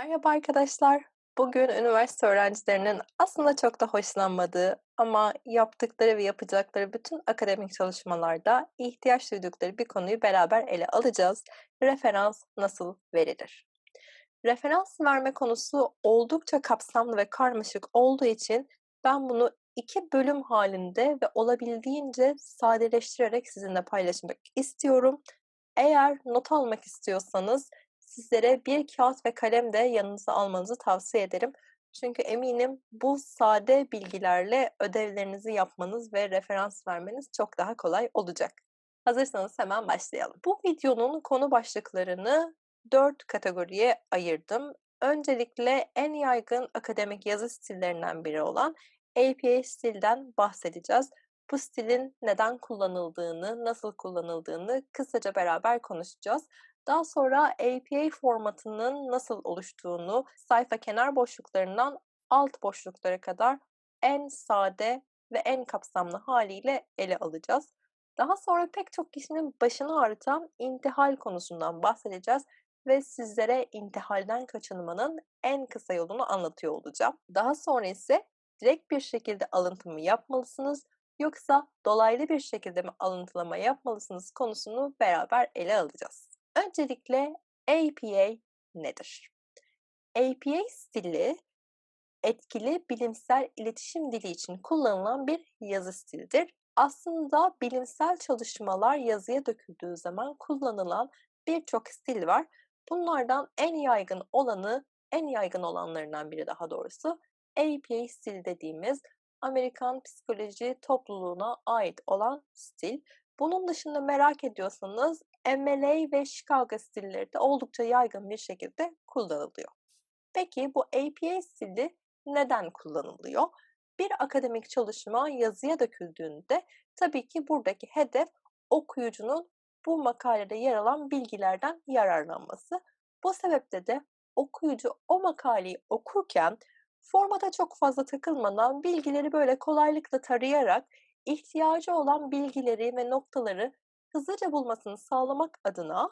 Merhaba arkadaşlar. Bugün üniversite öğrencilerinin aslında çok da hoşlanmadığı ama yaptıkları ve yapacakları bütün akademik çalışmalarda ihtiyaç duydukları bir konuyu beraber ele alacağız. Referans nasıl verilir? Referans verme konusu oldukça kapsamlı ve karmaşık olduğu için ben bunu iki bölüm halinde ve olabildiğince sadeleştirerek sizinle paylaşmak istiyorum. Eğer not almak istiyorsanız sizlere bir kağıt ve kalem de yanınıza almanızı tavsiye ederim. Çünkü eminim bu sade bilgilerle ödevlerinizi yapmanız ve referans vermeniz çok daha kolay olacak. Hazırsanız hemen başlayalım. Bu videonun konu başlıklarını dört kategoriye ayırdım. Öncelikle en yaygın akademik yazı stillerinden biri olan APA stilden bahsedeceğiz. Bu stilin neden kullanıldığını, nasıl kullanıldığını kısaca beraber konuşacağız. Daha sonra APA formatının nasıl oluştuğunu, sayfa kenar boşluklarından alt boşluklara kadar en sade ve en kapsamlı haliyle ele alacağız. Daha sonra pek çok kişinin başını ağrıtan intihal konusundan bahsedeceğiz ve sizlere intihalden kaçınmanın en kısa yolunu anlatıyor olacağım. Daha sonra ise direkt bir şekilde alıntı mı yapmalısınız yoksa dolaylı bir şekilde mi alıntılama yapmalısınız konusunu beraber ele alacağız. Öncelikle APA nedir? APA stili etkili bilimsel iletişim dili için kullanılan bir yazı stilidir. Aslında bilimsel çalışmalar yazıya döküldüğü zaman kullanılan birçok stil var. Bunlardan en yaygın olanı, en yaygın olanlarından biri daha doğrusu APA stili dediğimiz Amerikan psikoloji topluluğuna ait olan stil. Bunun dışında merak ediyorsanız MLA ve Chicago stilleri de oldukça yaygın bir şekilde kullanılıyor. Peki bu APA stili neden kullanılıyor? Bir akademik çalışma yazıya döküldüğünde tabii ki buradaki hedef okuyucunun bu makalede yer alan bilgilerden yararlanması. Bu sebeple de okuyucu o makaleyi okurken formata çok fazla takılmadan bilgileri böyle kolaylıkla tarayarak ihtiyacı olan bilgileri ve noktaları hızlıca bulmasını sağlamak adına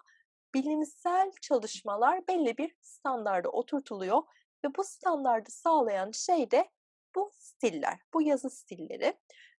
bilimsel çalışmalar belli bir standarda oturtuluyor ve bu standardı sağlayan şey de bu stiller, bu yazı stilleri.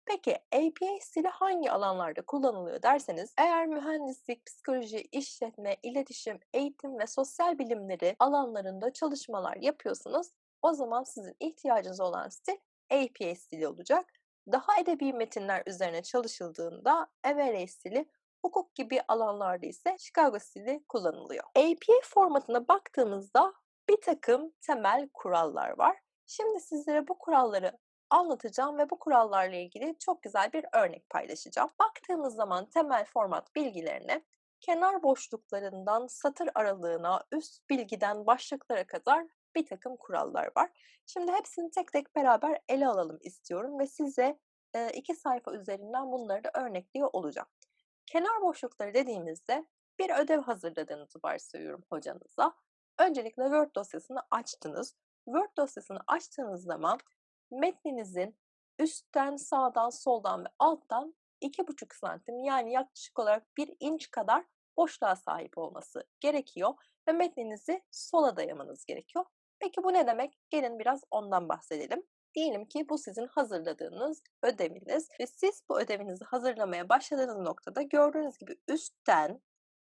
Peki APA stili hangi alanlarda kullanılıyor derseniz eğer mühendislik, psikoloji, işletme, iletişim, eğitim ve sosyal bilimleri alanlarında çalışmalar yapıyorsanız o zaman sizin ihtiyacınız olan stil APA stili olacak. Daha edebi metinler üzerine çalışıldığında MLA stili hukuk gibi alanlarda ise Chicago stili kullanılıyor. APA formatına baktığımızda bir takım temel kurallar var. Şimdi sizlere bu kuralları anlatacağım ve bu kurallarla ilgili çok güzel bir örnek paylaşacağım. Baktığımız zaman temel format bilgilerine kenar boşluklarından satır aralığına, üst bilgiden başlıklara kadar bir takım kurallar var. Şimdi hepsini tek tek beraber ele alalım istiyorum ve size iki sayfa üzerinden bunları da örnekliyor olacağım. Kenar boşlukları dediğimizde bir ödev hazırladığınızı varsayıyorum hocanıza. Öncelikle Word dosyasını açtınız. Word dosyasını açtığınız zaman metninizin üstten, sağdan, soldan ve alttan 2,5 santim yani yaklaşık olarak 1 inç kadar boşluğa sahip olması gerekiyor ve metninizi sola dayamanız gerekiyor. Peki bu ne demek? Gelin biraz ondan bahsedelim. Diyelim ki bu sizin hazırladığınız ödeviniz ve siz bu ödevinizi hazırlamaya başladığınız noktada gördüğünüz gibi üstten,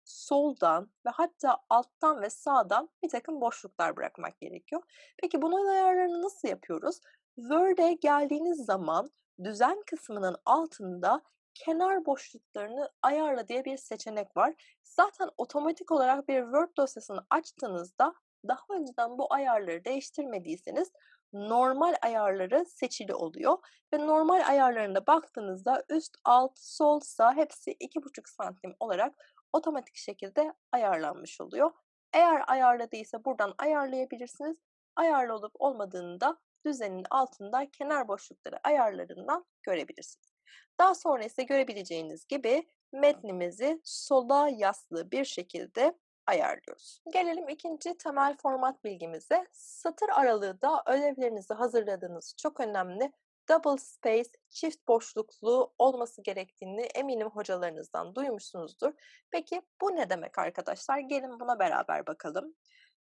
soldan ve hatta alttan ve sağdan bir takım boşluklar bırakmak gerekiyor. Peki bunun ayarlarını nasıl yapıyoruz? Word'e geldiğiniz zaman düzen kısmının altında kenar boşluklarını ayarla diye bir seçenek var. Zaten otomatik olarak bir Word dosyasını açtığınızda daha önceden bu ayarları değiştirmediyseniz normal ayarları seçili oluyor. Ve normal ayarlarına baktığınızda üst, alt, sol, sağ hepsi 2,5 santim olarak otomatik şekilde ayarlanmış oluyor. Eğer ayarladıysa buradan ayarlayabilirsiniz. Ayarlı olup olmadığını da düzenin altında kenar boşlukları ayarlarından görebilirsiniz. Daha sonra ise görebileceğiniz gibi metnimizi sola yaslı bir şekilde ayarlıyoruz. Gelelim ikinci temel format bilgimize. Satır aralığı da ödevlerinizi hazırladığınız çok önemli. Double space, çift boşluklu olması gerektiğini eminim hocalarınızdan duymuşsunuzdur. Peki bu ne demek arkadaşlar? Gelin buna beraber bakalım.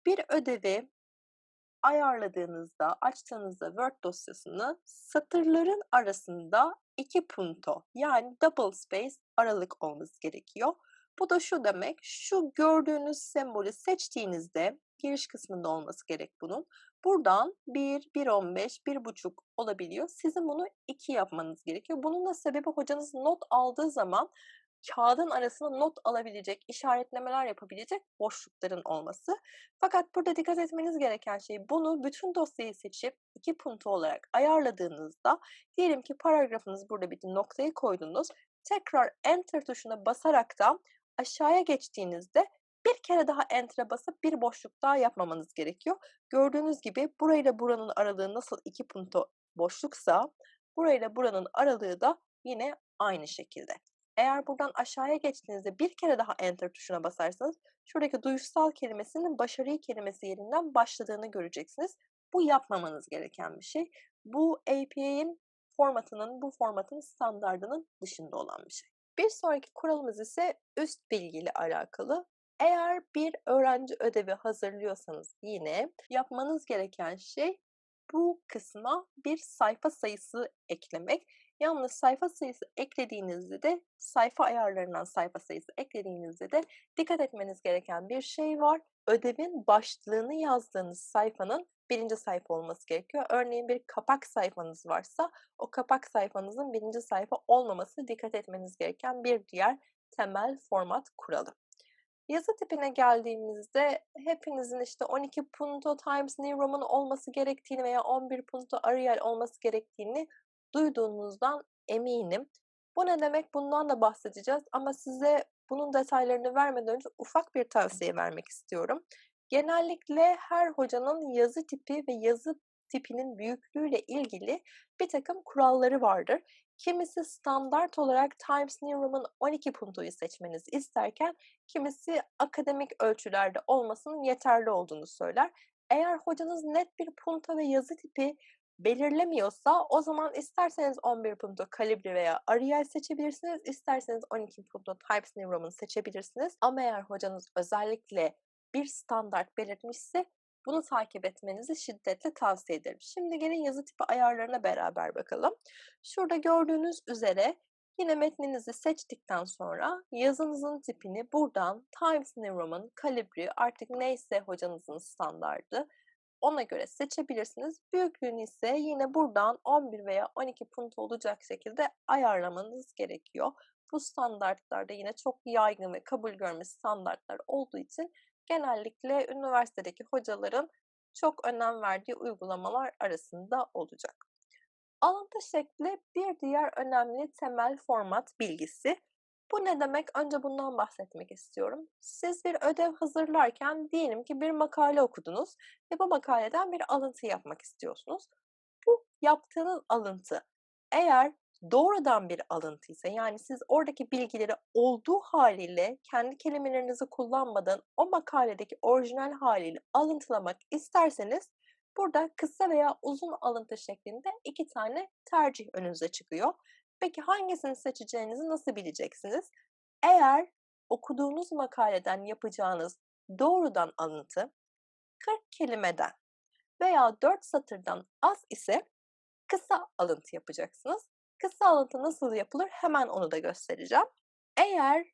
Bir ödevi ayarladığınızda, açtığınızda Word dosyasını satırların arasında iki punto yani double space aralık olması gerekiyor. Bu da şu demek, şu gördüğünüz sembolü seçtiğinizde giriş kısmında olması gerek bunun. Buradan 1, 1.15, 1.5 olabiliyor. Sizin bunu 2 yapmanız gerekiyor. Bunun da sebebi hocanız not aldığı zaman kağıdın arasına not alabilecek, işaretlemeler yapabilecek boşlukların olması. Fakat burada dikkat etmeniz gereken şey bunu bütün dosyayı seçip iki punto olarak ayarladığınızda diyelim ki paragrafınız burada bir noktayı koydunuz. Tekrar enter tuşuna basarak da aşağıya geçtiğinizde bir kere daha enter'e basıp bir boşluk daha yapmamanız gerekiyor. Gördüğünüz gibi burayla buranın aralığı nasıl iki punto boşluksa burayla buranın aralığı da yine aynı şekilde. Eğer buradan aşağıya geçtiğinizde bir kere daha enter tuşuna basarsanız şuradaki duyuşsal kelimesinin başarıyı kelimesi yerinden başladığını göreceksiniz. Bu yapmamanız gereken bir şey. Bu APA'in formatının, bu formatın standardının dışında olan bir şey. Bir sonraki kuralımız ise üst bilgiyle alakalı. Eğer bir öğrenci ödevi hazırlıyorsanız yine yapmanız gereken şey bu kısma bir sayfa sayısı eklemek. Yalnız sayfa sayısı eklediğinizde de sayfa ayarlarından sayfa sayısı eklediğinizde de dikkat etmeniz gereken bir şey var. Ödevin başlığını yazdığınız sayfanın birinci sayfa olması gerekiyor. Örneğin bir kapak sayfanız varsa o kapak sayfanızın birinci sayfa olmaması dikkat etmeniz gereken bir diğer temel format kuralı. Yazı tipine geldiğimizde hepinizin işte 12 punto Times New Roman olması gerektiğini veya 11 punto Arial olması gerektiğini duyduğunuzdan eminim. Bu ne demek? Bundan da bahsedeceğiz ama size bunun detaylarını vermeden önce ufak bir tavsiye vermek istiyorum. Genellikle her hocanın yazı tipi ve yazı tipinin büyüklüğüyle ilgili bir takım kuralları vardır. Kimisi standart olarak Times New Roman 12 puntoyu seçmenizi isterken kimisi akademik ölçülerde olmasının yeterli olduğunu söyler. Eğer hocanız net bir punto ve yazı tipi belirlemiyorsa o zaman isterseniz 11 punto kalibri veya Arial seçebilirsiniz. isterseniz 12 punto Times New Roman seçebilirsiniz. Ama eğer hocanız özellikle bir standart belirtmişse bunu takip etmenizi şiddetle tavsiye ederim. Şimdi gelin yazı tipi ayarlarına beraber bakalım. Şurada gördüğünüz üzere yine metninizi seçtikten sonra yazınızın tipini buradan Times New Roman, Calibri artık neyse hocanızın standardı ona göre seçebilirsiniz. Büyüklüğünü ise yine buradan 11 veya 12 punt olacak şekilde ayarlamanız gerekiyor. Bu standartlarda yine çok yaygın ve kabul görmüş standartlar olduğu için genellikle üniversitedeki hocaların çok önem verdiği uygulamalar arasında olacak. Alıntı şekli bir diğer önemli temel format bilgisi. Bu ne demek? Önce bundan bahsetmek istiyorum. Siz bir ödev hazırlarken diyelim ki bir makale okudunuz ve bu makaleden bir alıntı yapmak istiyorsunuz. Bu yaptığınız alıntı eğer doğrudan bir alıntıysa yani siz oradaki bilgileri olduğu haliyle kendi kelimelerinizi kullanmadan o makaledeki orijinal haliyle alıntılamak isterseniz burada kısa veya uzun alıntı şeklinde iki tane tercih önünüze çıkıyor. Peki hangisini seçeceğinizi nasıl bileceksiniz? Eğer okuduğunuz makaleden yapacağınız doğrudan alıntı 40 kelimeden veya 4 satırdan az ise kısa alıntı yapacaksınız. Kısa alıntı nasıl yapılır hemen onu da göstereceğim. Eğer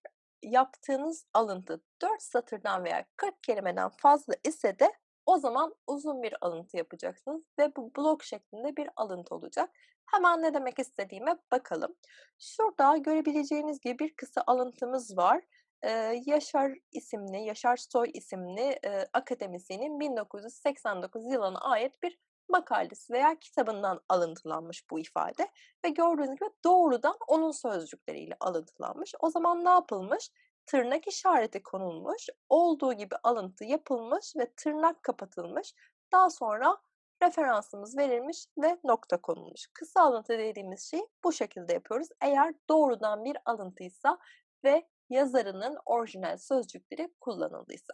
yaptığınız alıntı 4 satırdan veya 40 kelimeden fazla ise de o zaman uzun bir alıntı yapacaksınız ve bu blok şeklinde bir alıntı olacak. Hemen ne demek istediğime bakalım. Şurada görebileceğiniz gibi bir kısa alıntımız var. Ee, Yaşar isimli, Yaşar Soy isimli e, akademisyenin 1989 yılına ait bir makalesi veya kitabından alıntılanmış bu ifade ve gördüğünüz gibi doğrudan onun sözcükleriyle alıntılanmış. O zaman ne yapılmış? Tırnak işareti konulmuş, olduğu gibi alıntı yapılmış ve tırnak kapatılmış. Daha sonra referansımız verilmiş ve nokta konulmuş. Kısa alıntı dediğimiz şey bu şekilde yapıyoruz. Eğer doğrudan bir alıntıysa ve yazarının orijinal sözcükleri kullanıldıysa.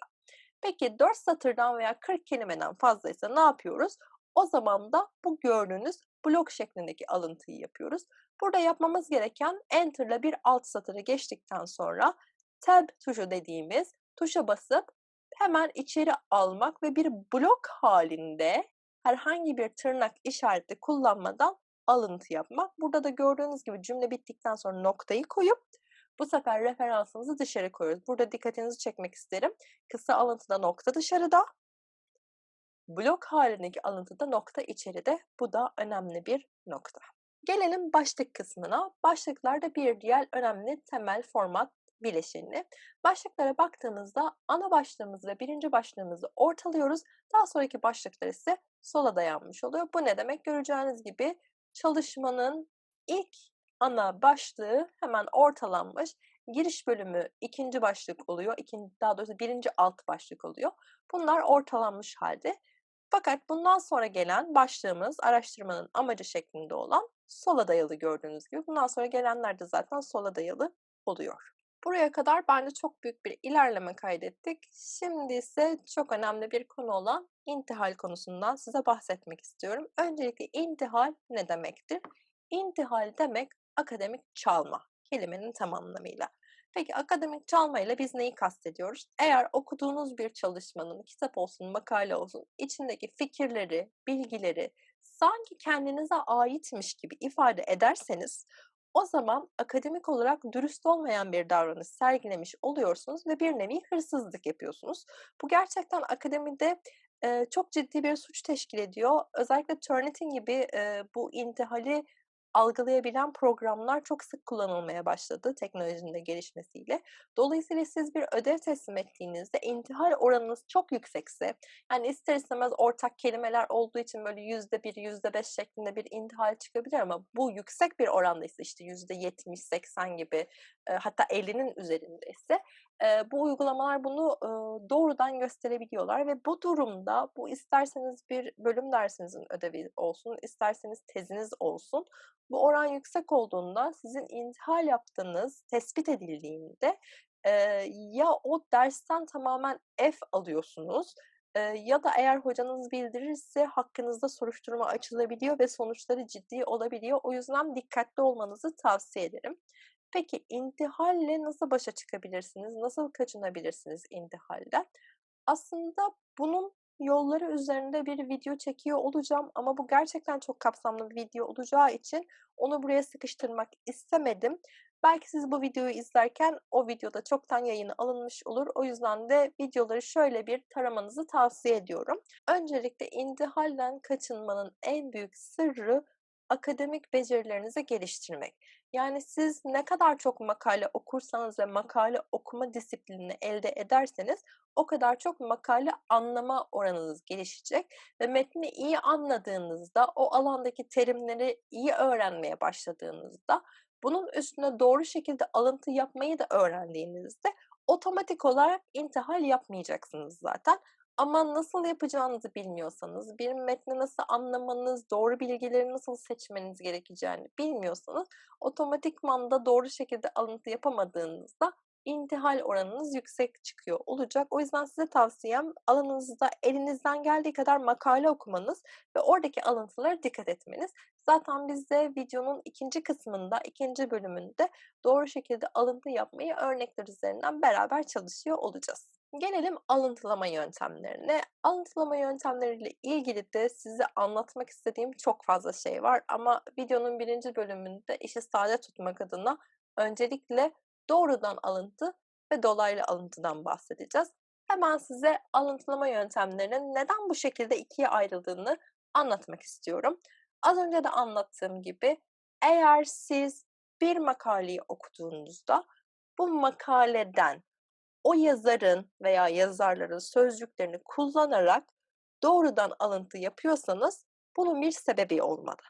Peki 4 satırdan veya 40 kelimeden fazlaysa ne yapıyoruz? O zaman da bu gördüğünüz blok şeklindeki alıntıyı yapıyoruz. Burada yapmamız gereken Enter ile bir alt satırı geçtikten sonra Tab tuşu dediğimiz tuşa basıp hemen içeri almak ve bir blok halinde herhangi bir tırnak işareti kullanmadan alıntı yapmak. Burada da gördüğünüz gibi cümle bittikten sonra noktayı koyup bu sefer referansınızı dışarı koyuyoruz. Burada dikkatinizi çekmek isterim. Kısa alıntıda nokta dışarıda, blok halindeki alıntıda nokta içeride. Bu da önemli bir nokta. Gelelim başlık kısmına. Başlıklarda bir diğer önemli temel format bileşeni. Başlıklara baktığımızda ana başlığımızı ve birinci başlığımızı ortalıyoruz. Daha sonraki başlıklar ise sola dayanmış oluyor. Bu ne demek? Göreceğiniz gibi çalışmanın ilk ana başlığı hemen ortalanmış. Giriş bölümü ikinci başlık oluyor. İkinci, daha doğrusu birinci alt başlık oluyor. Bunlar ortalanmış halde. Fakat bundan sonra gelen başlığımız araştırmanın amacı şeklinde olan sola dayalı gördüğünüz gibi. Bundan sonra gelenler de zaten sola dayalı oluyor. Buraya kadar bence çok büyük bir ilerleme kaydettik. Şimdi ise çok önemli bir konu olan intihal konusundan size bahsetmek istiyorum. Öncelikle intihal ne demektir? İntihal demek akademik çalma kelimenin tam anlamıyla. Peki akademik çalma ile biz neyi kastediyoruz? Eğer okuduğunuz bir çalışmanın, kitap olsun, makale olsun, içindeki fikirleri, bilgileri sanki kendinize aitmiş gibi ifade ederseniz o zaman akademik olarak dürüst olmayan bir davranış sergilemiş oluyorsunuz ve bir nevi hırsızlık yapıyorsunuz. Bu gerçekten akademide e, çok ciddi bir suç teşkil ediyor. Özellikle Turnitin gibi e, bu intihali algılayabilen programlar çok sık kullanılmaya başladı teknolojinin de gelişmesiyle. Dolayısıyla siz bir ödev teslim ettiğinizde intihal oranınız çok yüksekse, yani ister istemez ortak kelimeler olduğu için böyle yüzde bir, yüzde beş şeklinde bir intihal çıkabilir ama bu yüksek bir orandaysa işte yüzde yetmiş, seksen gibi hatta 50'nin üzerindeyse e, bu uygulamalar bunu e, doğrudan gösterebiliyorlar ve bu durumda bu isterseniz bir bölüm dersinizin ödevi olsun, isterseniz teziniz olsun bu oran yüksek olduğunda sizin intihal yaptığınız tespit edildiğinde e, ya o dersten tamamen F alıyorsunuz e, ya da eğer hocanız bildirirse hakkınızda soruşturma açılabiliyor ve sonuçları ciddi olabiliyor. O yüzden dikkatli olmanızı tavsiye ederim. Peki intihalle nasıl başa çıkabilirsiniz? Nasıl kaçınabilirsiniz intihalden? Aslında bunun yolları üzerinde bir video çekiyor olacağım ama bu gerçekten çok kapsamlı bir video olacağı için onu buraya sıkıştırmak istemedim. Belki siz bu videoyu izlerken o videoda çoktan yayını alınmış olur. O yüzden de videoları şöyle bir taramanızı tavsiye ediyorum. Öncelikle intihalden kaçınmanın en büyük sırrı akademik becerilerinizi geliştirmek. Yani siz ne kadar çok makale okursanız ve makale okuma disiplinini elde ederseniz o kadar çok makale anlama oranınız gelişecek ve metni iyi anladığınızda, o alandaki terimleri iyi öğrenmeye başladığınızda, bunun üstüne doğru şekilde alıntı yapmayı da öğrendiğinizde otomatik olarak intihal yapmayacaksınız zaten. Ama nasıl yapacağınızı bilmiyorsanız, bir metni nasıl anlamanız, doğru bilgileri nasıl seçmeniz gerekeceğini bilmiyorsanız otomatikman da doğru şekilde alıntı yapamadığınızda intihal oranınız yüksek çıkıyor olacak. O yüzden size tavsiyem alanınızda elinizden geldiği kadar makale okumanız ve oradaki alıntılara dikkat etmeniz. Zaten biz de videonun ikinci kısmında, ikinci bölümünde doğru şekilde alıntı yapmayı örnekler üzerinden beraber çalışıyor olacağız. Gelelim alıntılama yöntemlerine. Alıntılama yöntemleriyle ilgili de size anlatmak istediğim çok fazla şey var ama videonun birinci bölümünde işi sade tutmak adına öncelikle doğrudan alıntı ve dolaylı alıntıdan bahsedeceğiz. Hemen size alıntılama yöntemlerinin neden bu şekilde ikiye ayrıldığını anlatmak istiyorum. Az önce de anlattığım gibi eğer siz bir makaleyi okuduğunuzda bu makaleden o yazarın veya yazarların sözcüklerini kullanarak doğrudan alıntı yapıyorsanız bunun bir sebebi olmalı.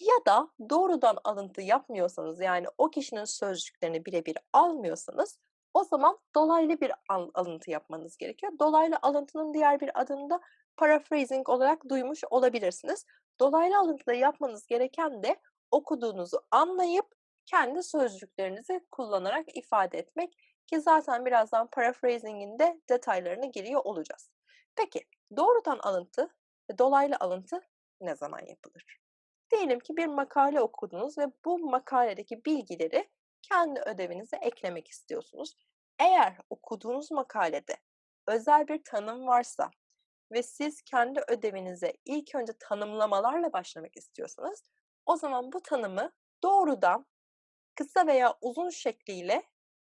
Ya da doğrudan alıntı yapmıyorsanız yani o kişinin sözcüklerini birebir almıyorsanız o zaman dolaylı bir alıntı yapmanız gerekiyor. Dolaylı alıntının diğer bir adını da paraphrasing olarak duymuş olabilirsiniz. Dolaylı alıntıda yapmanız gereken de okuduğunuzu anlayıp kendi sözcüklerinizi kullanarak ifade etmek ki zaten birazdan paraphrasing'in de detaylarına giriyor olacağız. Peki doğrudan alıntı ve dolaylı alıntı ne zaman yapılır? Diyelim ki bir makale okudunuz ve bu makaledeki bilgileri kendi ödevinize eklemek istiyorsunuz. Eğer okuduğunuz makalede özel bir tanım varsa ve siz kendi ödevinize ilk önce tanımlamalarla başlamak istiyorsanız o zaman bu tanımı doğrudan kısa veya uzun şekliyle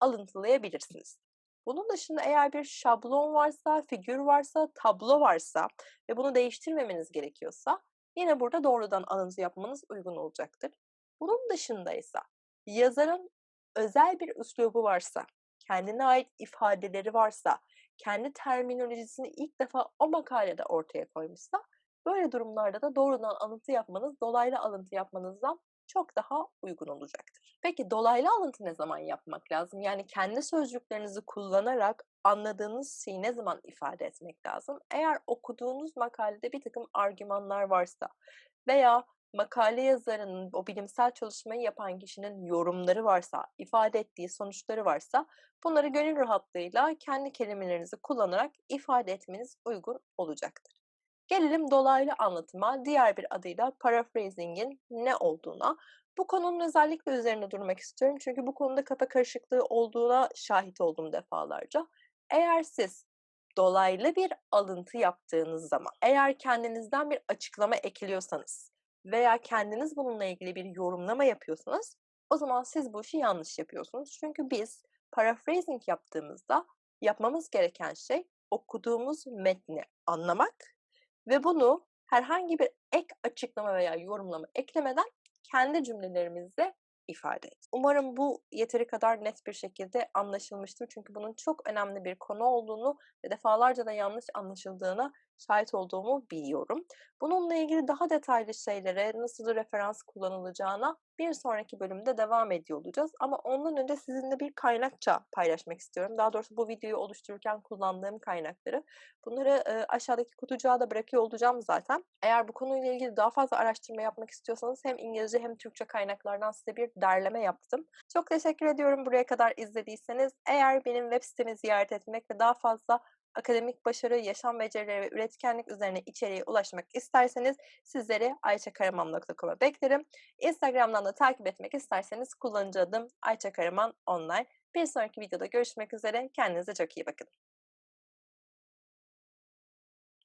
alıntılayabilirsiniz. Bunun dışında eğer bir şablon varsa, figür varsa, tablo varsa ve bunu değiştirmemeniz gerekiyorsa yine burada doğrudan alıntı yapmanız uygun olacaktır. Bunun dışında ise yazarın özel bir üslubu varsa, kendine ait ifadeleri varsa, kendi terminolojisini ilk defa o makalede ortaya koymuşsa böyle durumlarda da doğrudan alıntı yapmanız dolaylı alıntı yapmanızdan çok daha uygun olacaktır. Peki dolaylı alıntı ne zaman yapmak lazım? Yani kendi sözcüklerinizi kullanarak anladığınız şeyi ne zaman ifade etmek lazım? Eğer okuduğunuz makalede bir takım argümanlar varsa veya makale yazarının, o bilimsel çalışmayı yapan kişinin yorumları varsa, ifade ettiği sonuçları varsa bunları gönül rahatlığıyla kendi kelimelerinizi kullanarak ifade etmeniz uygun olacaktır. Gelelim dolaylı anlatıma, diğer bir adıyla paraphrasing'in ne olduğuna. Bu konunun özellikle üzerinde durmak istiyorum çünkü bu konuda kafa karışıklığı olduğuna şahit oldum defalarca. Eğer siz dolaylı bir alıntı yaptığınız zaman, eğer kendinizden bir açıklama ekliyorsanız veya kendiniz bununla ilgili bir yorumlama yapıyorsanız o zaman siz bu işi yanlış yapıyorsunuz. Çünkü biz paraphrasing yaptığımızda yapmamız gereken şey okuduğumuz metni anlamak ve bunu herhangi bir ek açıklama veya yorumlama eklemeden kendi cümlelerimizle ifade et. Umarım bu yeteri kadar net bir şekilde anlaşılmıştır. Çünkü bunun çok önemli bir konu olduğunu ve defalarca da yanlış anlaşıldığına şahit olduğumu biliyorum. Bununla ilgili daha detaylı şeylere nasıl referans kullanılacağına bir sonraki bölümde devam ediyor olacağız. Ama ondan önce sizinle bir kaynakça paylaşmak istiyorum. Daha doğrusu bu videoyu oluştururken kullandığım kaynakları. Bunları e, aşağıdaki kutucuğa da bırakıyor olacağım zaten. Eğer bu konuyla ilgili daha fazla araştırma yapmak istiyorsanız hem İngilizce hem Türkçe kaynaklardan size bir derleme yaptım. Çok teşekkür ediyorum buraya kadar izlediyseniz. Eğer benim web sitemi ziyaret etmek ve daha fazla akademik başarı, yaşam becerileri ve üretkenlik üzerine içeriğe ulaşmak isterseniz sizleri ayçakaraman.com'a beklerim. Instagram'dan da takip etmek isterseniz kullanıcı adım Ayça Karaman Online. Bir sonraki videoda görüşmek üzere. Kendinize çok iyi bakın.